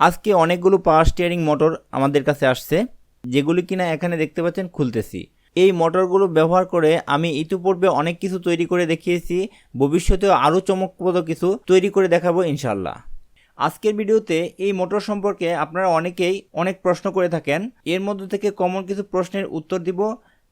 আজকে অনেকগুলো power steering motor আমাদের কাছে আসছে, যেগুলি কিনা এখানে দেখতে পাচ্ছেন খুলতেছি। এই মোটরগুলো ব্যবহার করে আমি ইতিপূর্বে অনেক কিছু তৈরি করে দেখিয়েছি, ভবিষ্যতেও আরও চমকপ্রদ কিছু তৈরি করে দেখাবো ইনশাল্লাহ আজকের ভিডিওতে এই মোটর সম্পর্কে আপনারা অনেকেই অনেক প্রশ্ন করে থাকেন, এর মধ্যে থেকে কমন কিছু প্রশ্নের উত্তর দিব।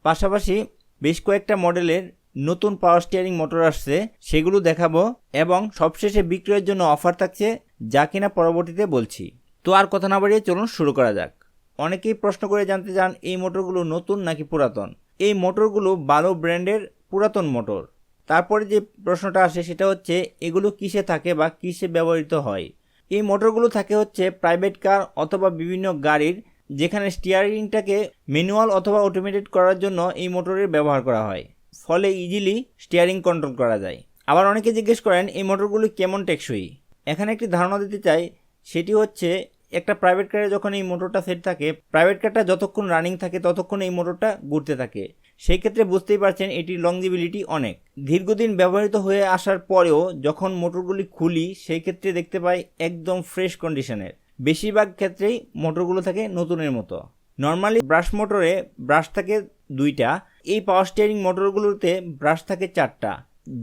পাশাপাশি বেশ কয়েকটা মডেলের নতুন পাওয়ার স্টিয়ারিং মোটর আসছে, সেগুলো দেখাবো এবং সবশেষে বিক্রয়ের জন্য অফার থাকছে, যা কিনা পরবর্তীতে বলছি। তো আর কথা না বাড়িয়ে চলুন শুরু করা যাক। অনেকেই প্রশ্ন করে জানতে চান, এই মোটরগুলো নতুন নাকি পুরাতন? এই মোটরগুলো ভালো ব্র্যান্ডের পুরাতন মোটর। তারপরে যে প্রশ্নটা আসে সেটা হচ্ছে, এগুলো কিসে থাকে বা কিসে ব্যবহৃত হয়? এই মোটরগুলো থাকে হচ্ছে প্রাইভেট কার অথবা বিভিন্ন গাড়ির, যেখানে স্টিয়ারিংটাকে ম্যানুয়াল অথবা অটোমেটেড করার জন্য এই মোটরের ব্যবহার করা হয়। ফলে ইজিলি স্টিয়ারিং কন্ট্রোল করা যায়। আবার অনেকে জিজ্ঞেস করেন, এই মোটরগুলো কেমন টেকসই? এখানে একটি ধারণা দিতে চাই সেটি হচ্ছে একটা প্রাইভেট কারে যখন এই মোটরটা সেট থাকে প্রাইভেট কারটা যতক্ষণ রানিং থাকে, ততক্ষণ এই মোটরটা ঘুরতে থাকে। সেই ক্ষেত্রে বুঝতেই পারছেন এটির লংজিবিলিটি অনেক। দীর্ঘদিন ব্যবহৃত হয়ে আসার পরেও যখন মোটরগুলি খুলি, সেই ক্ষেত্রে দেখতে পাই একদম ফ্রেশ কন্ডিশনের বেশিরভাগ ক্ষেত্রেই মোটরগুলো থাকে নতুনের মতো। নর্মালি ব্রাশ মোটরে ব্রাশ থাকে দুইটা। এই পাওয়ার স্টিয়ারিং মোটরগুলোতে ব্রাশ থাকে চারটা।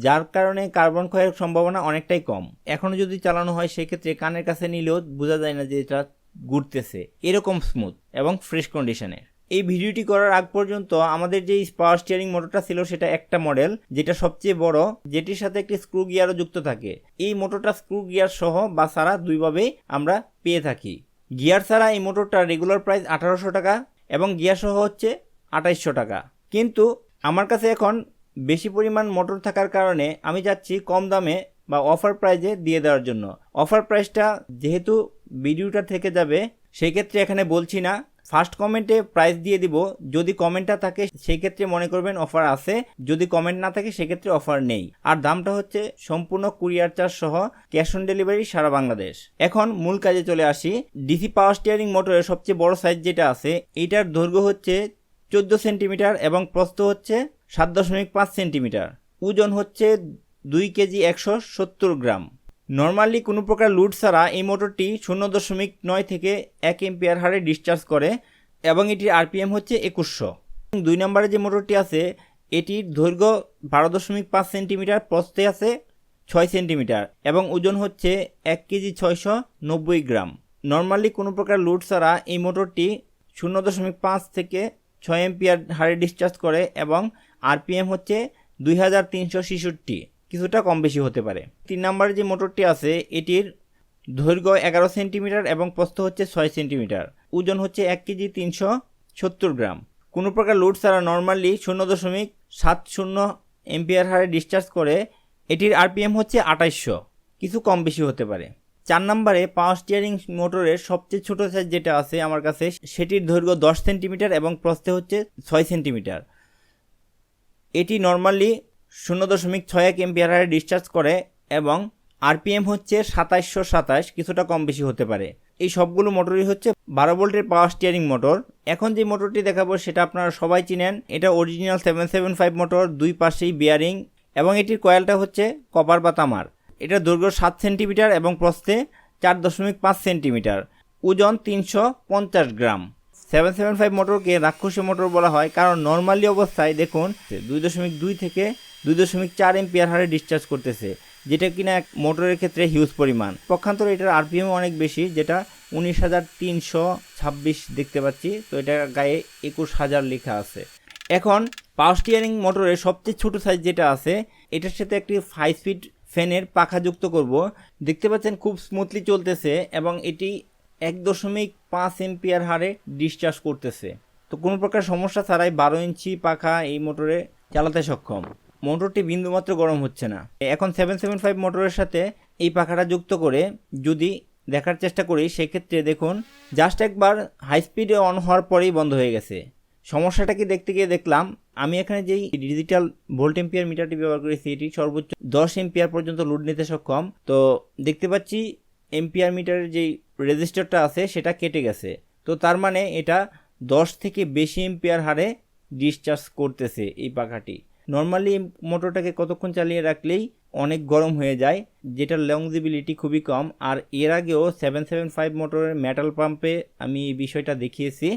যার কারণে কার্বন ক্ষয়ের সম্ভাবনা অনেকটাই কম। এখনও যদি চালানো হয়, সেক্ষেত্রে কানের কাছে নিলেও বোঝা যায় না যে এটা ঘুরতেছে। এরকম স্মুথ এবং ফ্রেশ কন্ডিশনের এই ভিডিওটি করার আগ পর্যন্ত আমাদের যে পাওয়ার স্টিয়ারিং মোটরটা ছিল, সেটা একটা মডেল যেটা সবচেয়ে বড়, যেটির সাথে একটি স্ক্রু গিয়ারও যুক্ত থাকে। এই মোটরটা স্ক্রু গিয়ার সহ বা ছাড়া দুইভাবেই আমরা পেয়ে থাকি। গিয়ার ছাড়া এই মোটরটা রেগুলার প্রাইস আঠারোশো টাকা এবং গিয়ার সহ হচ্ছে আঠাইশশো টাকা। কিন্তু আমার কাছে এখন বেশি পরিমাণ মোটর থাকার কারণে আমি যাচ্ছি কম দামে বা অফার প্রাইজে দিয়ে দেওয়ার জন্য। অফার প্রাইসটা যেহেতু ভিডিওটা থেকে যাবে সেই ক্ষেত্রে এখানে বলছি না। ফার্স্ট কমেন্টে প্রাইস দিয়ে দিব। যদি কমেন্টটা থাকে সেই ক্ষেত্রে মনে করবেন অফার আছে। যদি কমেন্ট না থাকে, সেক্ষেত্রে অফার নেই। আর দামটা হচ্ছে সম্পূর্ণ কুরিয়ার চার্জ সহ ক্যাশ অন ডেলিভারি সারা বাংলাদেশ। এখন মূল কাজে চলে আসি। ডিসি পাওয়ার স্টিয়ারিং মোটরের সবচেয়ে বড় সাইজ যেটা আছে, এটার দৈর্ঘ্য হচ্ছে চোদ্দ সেন্টিমিটার এবং প্রস্থ হচ্ছে সাত দশমিক পাঁচ সেন্টিমিটার। ওজন হচ্ছে দুই কেজি একশো সত্তর গ্রাম। নর্মালি কোনো প্রকার লুট ছাড়া এই মোটরটি শূন্য দশমিক নয় থেকে এক এম্পিয়ার হারে ডিসচার্জ করে এবং এটির আরপিএম হচ্ছে একুশশো। দুই নম্বরে যে মোটরটি আছে, এটির দৈর্ঘ্য বারো দশমিক পাঁচ সেন্টিমিটার, প্রস্থে আছে ছয় সেন্টিমিটার এবং ওজন হচ্ছে এক কেজি ছয়শো নব্বই গ্রাম। নর্মালি কোনো প্রকার লুট ছাড়া এই মোটরটি শূন্য দশমিক পাঁচ থেকে ছয় এম্পিয়ার হারে ডিসচার্জ করে এবং আরপিএম হচ্ছে দুই হাজার তিনশো ছেষট্টি। কিছুটা কম বেশি হতে পারে। তিন নম্বরে যে মোটরটি আছে, এটির দৈর্ঘ্য এগারো সেন্টিমিটার এবং প্রস্থ হচ্ছে ছয় সেন্টিমিটার। ওজন হচ্ছে এক কেজি তিনশো সত্তর গ্রাম। কোনো প্রকার লোড ছাড়া নর্মালি শূন্য দশমিক সাত শূন্য এম্পিয়ার হারে ডিসচার্জ করে, এটির আরপিএম হচ্ছে আঠাইশশো। কিছু কম বেশি হতে পারে। চার নম্বরে পাওয়ার স্টিয়ারিং মোটরের সবচেয়ে ছোট সাইজ যেটা আছে আমার কাছে, সেটির দৈর্ঘ্য দশ সেন্টিমিটার এবং প্রস্থে হচ্ছে ছয় সেন্টিমিটার। এটি নর্মালি শূন্য দশমিক ছয় এক এমপিয়ার ডিসচার্জ করে এবং আরপিএম হচ্ছে সাতাইশশো সাতাশ, কিছুটা কম বেশি হতে পারে। এই সবগুলো মোটরই হচ্ছে বারো ভোল্টের পাওয়ার স্টিয়ারিং মোটর। এখন যে মোটরটি দেখাবো সেটা আপনারা সবাই চিনেন। এটা original seven seven five motor দুই পাশেই বিয়ারিং এবং এটির কয়েলটা হচ্ছে কপার বা তামার। এটা দৈর্ঘ্য সাত সেন্টিমিটার এবং প্রস্থে চার দশমিক পাঁচ সেন্টিমিটার। ওজন তিনশো পঞ্চাশ গ্রাম। সেভেন সেভেন ফাইভ মোটরকে রাক্ষসী মোটর বলা হয়, কারণ নর্মালি অবস্থায় দেখুন, দুই দশমিক দুই থেকে দুই দশমিক চার এমপিয়ার হারে ডিসচার্জ করতেছে, যেটা কিনা এক মোটরের ক্ষেত্রে হিউজ পরিমাণ। পক্ষান্তরে এটার আরপিএম অনেক বেশি, যেটা উনিশ হাজার তিনশো ছাব্বিশ দেখতে পাচ্ছি, তো এটা গায়ে একুশ হাজার লেখা আছে। এখন পাওয়ার স্টিয়ারিং মোটরের সবচেয়ে ছোট সাইজ যেটা আছে, এটার সাথে একটি ফাইভ স্পিড ফ্যানের পাখা যুক্ত করব। দেখতে পাচ্ছেন খুব স্মুথলি চলতেছে এবং এটি এক দশমিক পাঁচ এম্পিয়ার হারে ডিসচার্জ করতেছে। তো কোনো প্রকার সমস্যা ছাড়াই বারো ইঞ্চি পাখা এই মোটরে চালাতে সক্ষম। মোটরটি বিন্দুমাত্র গরম হচ্ছে না। এখন সেভেন সেভেন ফাইভ মোটরের সাথে এই পাখাটা যুক্ত করে যদি দেখার চেষ্টা করি, সেক্ষেত্রে দেখুন জাস্ট একবার হাই স্পিডে অন হওয়ার পরেই বন্ধ হয়ে গেছে। সমস্যাটা কি দেখতে গিয়ে দেখলাম আমি এখানে যেই ডিজিটাল ভোল্ট এম্পিয়ার মিটারটি ব্যবহার করেছি, এটি সর্বোচ্চ দশ এম্পিয়ার পর্যন্ত লোড নিতে সক্ষম। তো দেখতে পাচ্ছি এম্পিয়ার মিটারের যেই রেজিস্টারটা আছে, সেটা কেটে গেছে। তো তার মানে এটা দশ থেকে বেশি এম্পিয়ার হারে ডিসচার্জ করতেছে এই পাখাটি। নর্মালি মোটরটাকে কতক্ষণ চালিয়ে রাখলেই অনেক গরম হয়ে যায়, যেটার লংজিবিলিটি খুবই কম। আর এর আগেও সেভেন সেভেন ফাইভ মোটরের মেটাল পাম্পে আমি এই বিষয়টা দেখিয়েছি।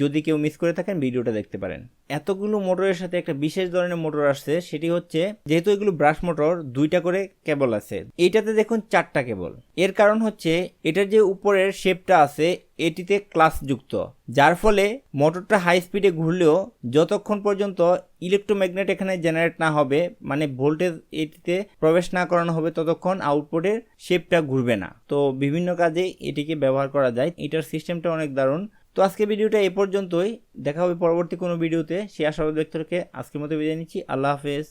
যদি কেউ মিস করে থাকেন, ভিডিওটা দেখতে পারেন। এতগুলো মোটরের সাথে একটা বিশেষ ধরনের মোটর আসছে, সেটি হচ্ছে যেহেতু এগুলো ব্রাশ মোটর দুইটা করে কেবল আছে। এইটাতে দেখুন চারটা কেবল এর কারণ হচ্ছে, এটার যে উপরের শেপটা আছে, এটিতে ক্লাস যুক্ত। যার ফলে মোটরটা হাই স্পিডে ঘুরলেও যতক্ষণ পর্যন্ত ইলেকট্রোম্যাগনেট এখানে জেনারেট না হবে মানে ভোল্টেজ এটিতে প্রবেশ না করানো হবে, ততক্ষণ আউটপুটের শেপটা ঘুরবে না। তো বিভিন্ন কাজে এটিকে ব্যবহার করা যায়। এটার সিস্টেমটা অনেক দারুণ। তো আজকে ভিডিওটা এ পর্যন্তই। দেখা হবে পরবর্তী কোনো ভিডিওতে। সে আশাবাদ ব্যক্তকে আজকের মতো বিদায় নিচ্ছি। আল্লাহ হাফেজ।